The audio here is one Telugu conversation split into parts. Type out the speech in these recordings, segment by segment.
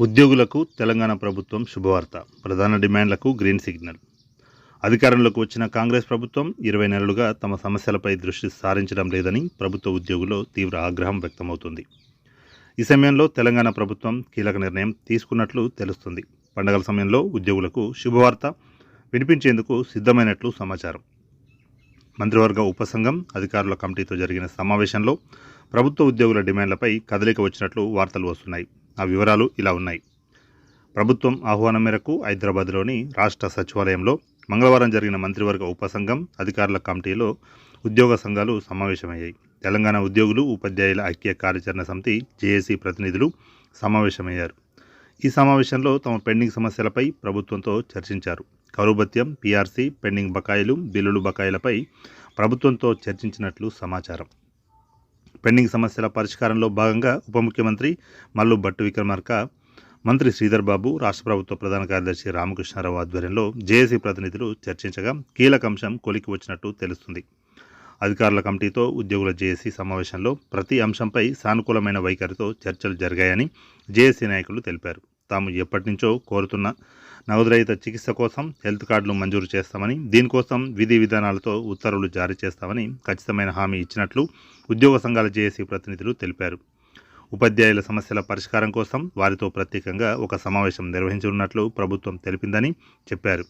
ఉద్యోగులకు తెలంగాణ ప్రభుత్వం శుభవార్త ప్రధాన డిమాండ్లకు గ్రీన్ సిగ్నల్. అధికారంలోకి వచ్చిన కాంగ్రెస్ ప్రభుత్వం ఇరవై నెలలుగా తమ సమస్యలపై దృష్టి సారించడం లేదని ప్రభుత్వ ఉద్యోగుల్లో తీవ్ర ఆగ్రహం వ్యక్తమవుతుంది. ఈ సమయంలో తెలంగాణ ప్రభుత్వం కీలక నిర్ణయం తీసుకున్నట్లు తెలుస్తుంది. పండగల సమయంలో ఉద్యోగులకు శుభవార్త వినిపించేందుకు సిద్ధమైనట్లు సమాచారం. మంత్రివర్గ ఉపసంఘం అధికారుల కమిటీతో జరిగిన సమావేశంలో ప్రభుత్వ ఉద్యోగుల డిమాండ్లపై కదలిక వచ్చినట్లు వార్తలు వస్తున్నాయి. ఆ వివరాలు ఇలా ఉన్నాయి. ప్రభుత్వం ఆహ్వానం మేరకు హైదరాబాద్లోని రాష్ట్ర సచివాలయంలో మంగళవారం జరిగిన మంత్రివర్గ ఉపసంఘం అధికారుల కమిటీలో ఉద్యోగ సంఘాలు సమావేశమయ్యాయి. తెలంగాణ ఉద్యోగులు ఉపాధ్యాయుల ఐక్య కార్యాచరణ సమితి జేఏసీ ప్రతినిధులు సమావేశమయ్యారు. ఈ సమావేశంలో తమ పెండింగ్ సమస్యలపై ప్రభుత్వంతో చర్చించారు. కరుభత్యం పీఆర్సీ పెండింగ్ బకాయిలు బిల్లులు బకాయిలపై ప్రభుత్వంతో చర్చించినట్లు సమాచారం. పెండింగ్ సమస్యల పరిష్కారంలో భాగంగా ఉప ముఖ్యమంత్రి మల్లు భట్టు విక్రమార్క మంత్రి శ్రీధర్ బాబు రాష్ట్ర ప్రభుత్వ ప్రధాన కార్యదర్శి రామకృష్ణారావు ఆధ్వర్యంలో జేఏసీ ప్రతినిధులు చర్చించగా కీలక అంశం కొలికి వచ్చినట్టు తెలుస్తుంది. అధికారుల కమిటీతో ఉద్యోగుల జేఏసీ సమావేశంలో ప్రతి అంశంపై సానుకూలమైన వైఖరితో చర్చలు జరిగాయని జేఏసీ నాయకులు తెలిపారు. తాము ఎప్పటి నుంచో కోరుతున్న నగదురహిత చికిత్స కోసం హెల్త్ కార్డులు మంజూరు చేస్తామని దీనికోసం విధి విధానాలతో ఉత్తర్వులు జారీ చేస్తామని ఖచ్చితమైన హామీ ఇచ్చినట్లు ఉద్యోగ సంఘాల జేఏసీ ప్రతినిధులు తెలిపారు. ఉపాధ్యాయుల సమస్యల పరిష్కారం కోసం వారితో ప్రత్యేకంగా ఒక సమావేశం నిర్వహించనున్నట్లు ప్రభుత్వం తెలిపిందని చెప్పారు.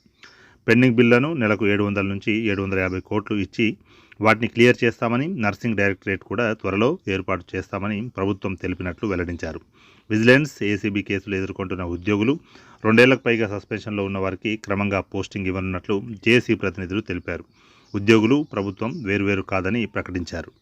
పెండింగ్ బిల్లను నెలకు ఏడు వందల నుంచి ఏడు వందల యాభై కోట్లు ఇచ్చి వాటిని క్లియర్ చేస్తామని నర్సింగ్ డైరెక్టరేట్ కూడా త్వరలో ఏర్పాటు చేస్తామని ప్రభుత్వం తెలిపినట్లు వెల్లడించారు. విజిలెన్స్ ఏసీబీ కేసులు ఎదుర్కొంటున్న ఉద్యోగులు రెండేళ్ళకు పైగా సస్పెన్షన్లో ఉన్న వారికి క్రమంగా పోస్టింగ్ ఇవ్వనున్నట్లు జేసీ ప్రతినిధులు తెలిపారు. ఉద్యోగులు ప్రభుత్వం వేరువేరు కాదని ప్రకటించారు.